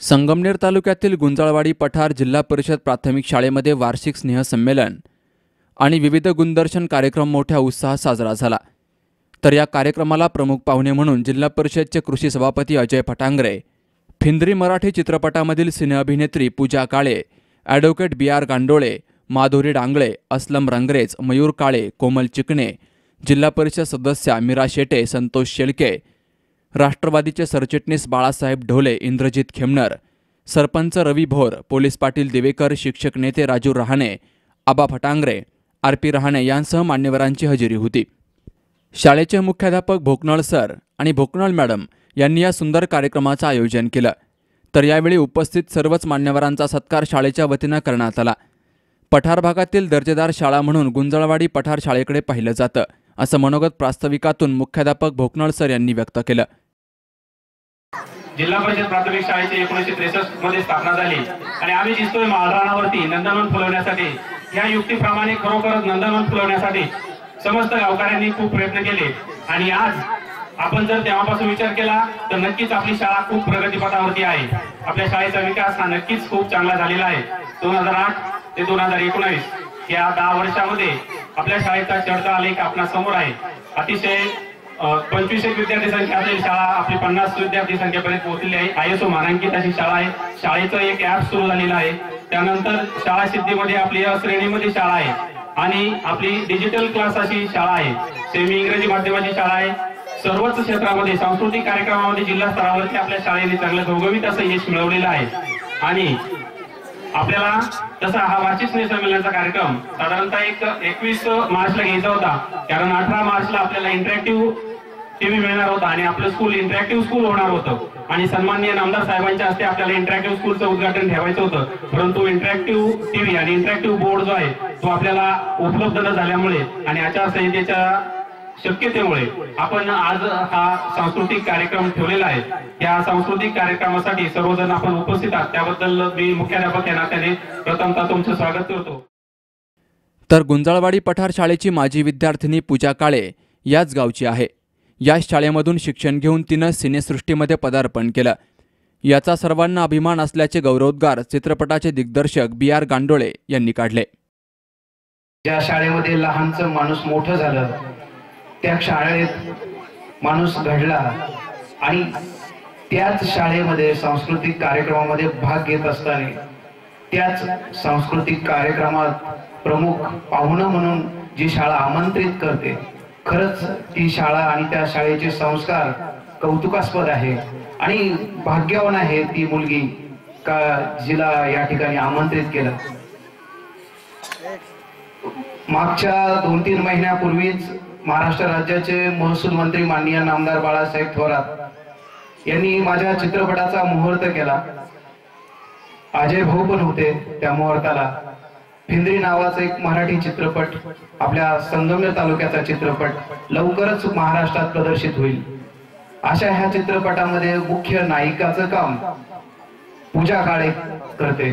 संगमनेर तालुक्यातील गुंजाळवाडी पठार जिल्हा परिषद प्राथमिक शाळेमध्ये वार्षिक स्नेहसंमेलन आणि विविध गुणदर्शन कार्यक्रम मोठ्या उत्साहात साजरा झाला. तर या कार्यक्रमाला प्रमुख पाहुणे म्हणून जिल्हा परिषदचे कृषी सभापती अजय फटांगरे फिंद्री मराठी चित्रपटामधील सिनेअभिनेत्री Pooja Kale advocate B R Gandole Madhuri Dangle Aslam Rangrez Mayur Kale Komal Chikne जिल्हा परिषद सदस्या मीरा शेटे संतोष शेळके राष्ट्रवादीचे सरचिटणीस बाळासाहेब ढोले इंद्रजित खेमनर सरपंच रवी भोर पोलीस पाटील दिवेकर शिक्षक नेते राजू रहाणे आबा फटांगरे आर पी रहाणे यांसह मान्यवरांची हजेरी होती. शाळेचे मुख्याध्यापक भोकनळ सर आणि भोकनळ मॅडम यांनी या सुंदर कार्यक्रमाचं आयोजन केलं. तर यावेळी उपस्थित सर्वच मान्यवरांचा सत्कार शाळेच्या वतीनं करण्यात आला. पठार भागातील दर्जेदार शाळा म्हणून गुंजळवाडी पठार शाळेकडे पाहिलं जातं असं मनोगत प्रास्ताविकातून मुख्याध्यापक भोकनळ सर यांनी व्यक्त केलं. जिल्हा परिषद प्राथमिक शाळेची एकोणीसशे त्रेसष्टमध्ये स्थापना झाली. आणि आम्ही दिसतोय माळरानावरती नंदनवन फुलवण्यासाठी. या युक्तीप्रमाणे खरोखरच नंदनवन फुलवण्यासाठी समस्त गावकऱ्यांनी खूप प्रयत्न केले. आणि आज आपण जर तेव्हापासून विचार केला तर नक्कीच आपली शाळा खूप प्रगतीपथावरती आहे. आपल्या शाळेचा विकास हा नक्कीच खूप चांगला झालेला आहे. दोन हजार आठ ते दोन हजार एकोणावीस या दहा वर्षामध्ये आपल्या शाळेचा चढता आलेख आपल्यासमोर आहे. अतिशय पंचवीस एक विद्यार्थी संख्या असलेली शाळा आपली पन्नास विद्यार्थी संख्येपर्यंत पोहोचलेली आहे. आय एस ओ मानांकित अशी शाळा आहे. शाळेचं एक ऍप सुरू झालेलं आहे. त्यानंतर शाळा सिद्धीमध्ये आपली या श्रेणीमध्ये शाळा आहे. आणि आपली डिजिटल क्लास अशी शाळा आहे. सेमी इंग्रजी माध्यमाची शाळा आहे. सर्वच क्षेत्रामध्ये सांस्कृतिक कार्यक्रमामध्ये जिल्हा स्तरावरती आपल्या शाळेने चांगलं घवघवीत असं यश मिळवलेलं आहे. आणि आपल्याला तसा हा वार्षिक स्नेह संमेलनाचा कार्यक्रम साधारणतः एक एकवीस मार्चला घ्यायचा होता. कारण अठरा मार्चला आपल्याला इंटरॅक्टिव्ह टीव्ही मिळणार होता आणि आपलं स्कूल इंटरॅक्टिव्ह स्कूल होणार होतं. आणि सन्माननीय नामदार साहेबांच्या हस्ते आपल्याला इंटरॅक्टिव्ह स्कूलचं उद्घाटन ठेवायचं होतं. परंतु इंटरॅक्टिव्ह टीव्ही आणि इंटरॅक्टिव्ह बोर्ड जो आहे तो आपल्याला उपलब्ध न झाल्यामुळे आणि आचारसंहितेच्या शक्यतेमुळे आपण आज हा सांस्कृतिक कार्यक्रम ठेवलेला आहे. त्या सांस्कृतिक कार्यक्रमासाठी सर्वजण आपण उपस्थित आहात. त्याबद्दल मी मुख्याध्यापक या नात्याने प्रथमतः तुमचं स्वागत करतो. तर गुंजाळवाडी पठार शाळेची माजी विद्यार्थिनी पूजा काळे याच गावची आहे. या शाळेमधून शिक्षण घेऊन तिनं सिनेसृष्टीमध्ये पदार्पण केलं. याचा सर्वांना अभिमान असल्याचे गौरवोद्गार चित्रपटाचे दिग्दर्शक बी आर गांडोळे यांनी काढले. ज्या शाळेमध्ये लहानचं माणूस मोठं झालं त्या शाळेत माणूस घडला आणि त्याच शाळेमध्ये सांस्कृतिक कार्यक्रमामध्ये भाग घेत असताना त्याच सांस्कृतिक कार्यक्रमात प्रमुख पाहुणं म्हणून जी शाळा आमंत्रित करते खरंच ती शाळा आणि त्या शाळेचे संस्कार कौतुकास्पद आहे. आणि भाग्यवान आहे ती मुलगी का जिला या ठिकाणी आमंत्रित केलं. मागच्या दोन तीन महिन्यापूर्वीच महाराष्ट्र राज्याचे महसूल मंत्री माननीय नामदार बाळासाहेब थोरात यांनी माझ्या चित्रपटाचा मुहूर्त केला. अजय भाऊ पण होते त्या मुहूर्ताला. भिंद्री नावाचा एक मराठी चित्रपट आपल्या संगमनेर तालुक्याचा चित्रपट लवकरच महाराष्ट्रात प्रदर्शित होईल. अशा ह्या चित्रपटामध्ये मुख्य नायिकाचं काम पूजा काळे करते.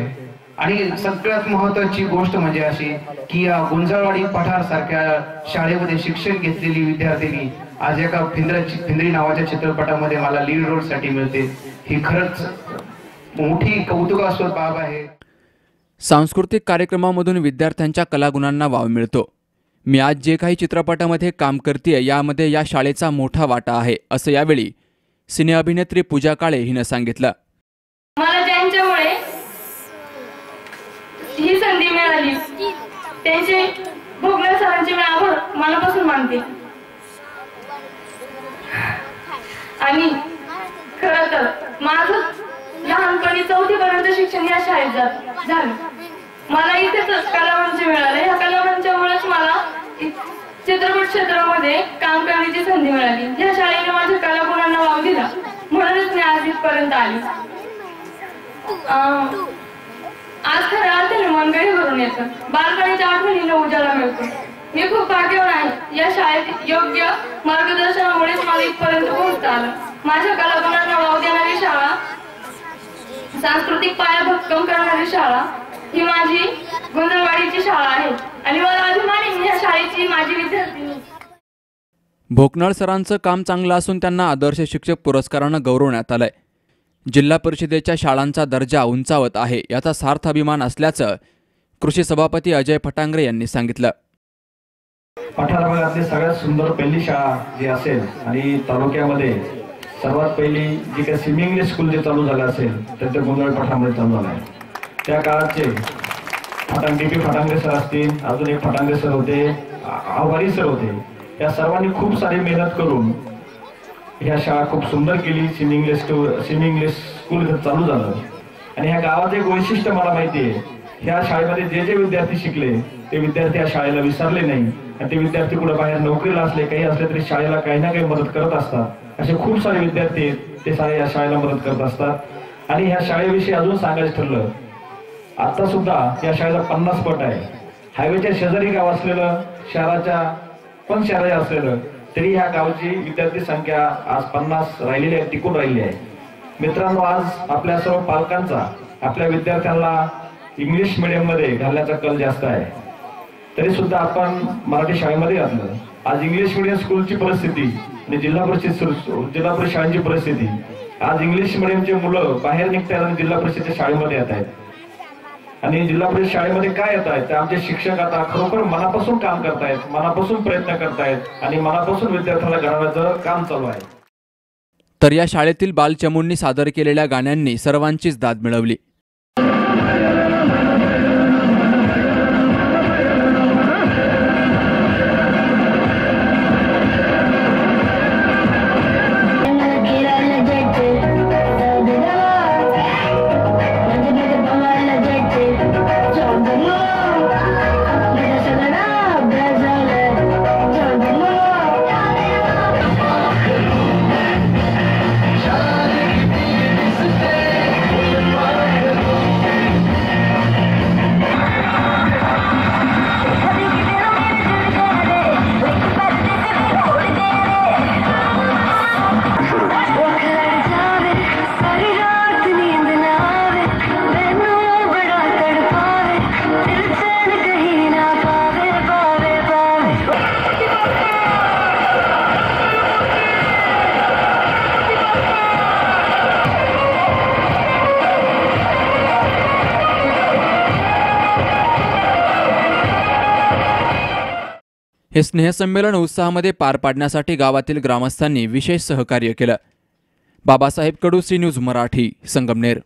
आणि सगळ्यात महत्वाची गोष्ट म्हणजे अशी की या गुंजाळवाडी पठार सारख्या शाळेमध्ये शिक्षण घेतलेली विद्यार्थिनी आज एका फिंद्र फिंद्री नावाच्या चित्रपटामध्ये मला लीड रोलसाठी मिळते. ही खरंच मोठी कौतुकास्पद बाब आहे. सांस्कृतिक कार्यक्रमामधून विद्यार्थ्यांच्या कलागुणांना वाव मिळतो. मी आज जे काही चित्रपटामध्ये काम करते यामध्ये या शाळेचा मोठा वाटा आहे असं यावेळी सिने अभिनेत्री पूजा काळे हिनं सांगितलं. मला ही संधी मिळाली त्यांचे भोगले सरांचे मी आभार मनापासून मानते. आणि खर तर माझं लहानपणी चौथी पर्यंत शिक्षण या शाळेत जात झालं. मला इथेच कलामंच मिळाले. या कलामंचामुळेच मला चित्रपट क्षेत्रामध्ये काम करण्याची संधी मिळाली. या शाळेने माझ्या कलागुणांना वाव दिला. म्हणूनच मी आज इथपर्यंत आली. आज खऱ्या अर्थाने मनगळी भरून येतं. बालपणीच्या आठवणीला उजाला मिळतो. मी खूप भाग्यवान आहे. या शाळेत योग्य मार्गदर्शनामुळेच मला इथपर्यंत पोहोचता आलं. माझ्या कलागुणांना वाव देणारी शाळा सांस्कृतिक पाया भक्कम करणारी शाळा ही माझी गुंजळवाडीची शाळा आहे. आणि मला अभिमान आहे या शाळेची माझी विद्यार्थिनी भोकनळ सरांचं काम चांगलं असून त्यांना आदर्श शिक्षक पुरस्कारानं गौरवण्यात आलंय. जिल्हा परिषदेच्या शाळांचा दर्जा उंचावत आहे याचा सार्थ अभिमान असल्याचं कृषी सभापती अजय फटांगरे यांनी सांगितलं. पठार भागातली सगळ्यात सुंदर पहिली शाळा जी असेल आणि तालुक्यामध्ये सर्वात पहिली जी काही स्विमिंग इंग्लिश स्कूल जे चालू झालं असेल तर ते गोंधळ पठामध्ये चालू झालं आहे. त्या काळाचे फटांग डी पी फटांगे सर असतील अजून एक फटांगे सर होते आभारी सर होते. या सर्वांनी खूप सारी मेहनत करून ह्या शाळा खूप सुंदर केली. Swimming English swimming English school इथं चालू झालं. आणि ह्या गावाचं एक वैशिष्ट्य मला माहिती आहे ह्या शाळेमध्ये जे जे विद्यार्थी शिकले ते विद्यार्थी या शाळेला विसरले नाही. आणि ते विद्यार्थी कुठे बाहेर नोकरीला असले काही असले तरी शाळेला काही ना काही मदत करत असतात. असे खूप सारे विद्यार्थी आहेत, ते सारे या शाळेला मदत करत असतात. आणि ह्या शाळेविषयी अजून सांगायचं ठरलं आता सुद्धा या शाळेला पन्नास पट आहे. हायवेच्या शेजारी गाव असलेलं शहराच्या पण शहराचे असलेलं तरी ह्या गावची विद्यार्थी संख्या आज पन्नास राहिलेली आहे टिकून राहिली आहे. मित्रांनो आज आपल्या सर्व पालकांचा आपल्या विद्यार्थ्यांना इंग्लिश मिडियममध्ये घालण्याचा कल जास्त आहे. तरी सुद्धा आपण मराठी शाळेमध्ये घातलं. आज इंग्लिश मिडियम स्कूलची परिस्थिती आणि जिल्हा परिषद जिल्हा परिषद शाळांची परिस्थिती. आज इंग्लिश मिडियमचे मुलं बाहेर निघतात आणि जिल्हा परिषदच्या शाळेमध्ये येत आहेत. आणि जिल्हा परिषद शाळेमध्ये काय येत आहेत आमचे शिक्षक आता खरोखर मनापासून काम करतायत मनापासून प्रयत्न करतायत आणि मनापासून विद्यार्थ्याला घडवण्याचं काम चालू आहे. तर या शाळेतील बालचमूंनी सादर केलेल्या गाण्यांनी सर्वांचीच दाद मिळवली. हे स्नेहसंमेलन उत्साहामध्ये पार पाडण्यासाठी गावातील ग्रामस्थांनी विशेष सहकार्य केलं. Babasaheb Kadu C news Marathi Sangamner.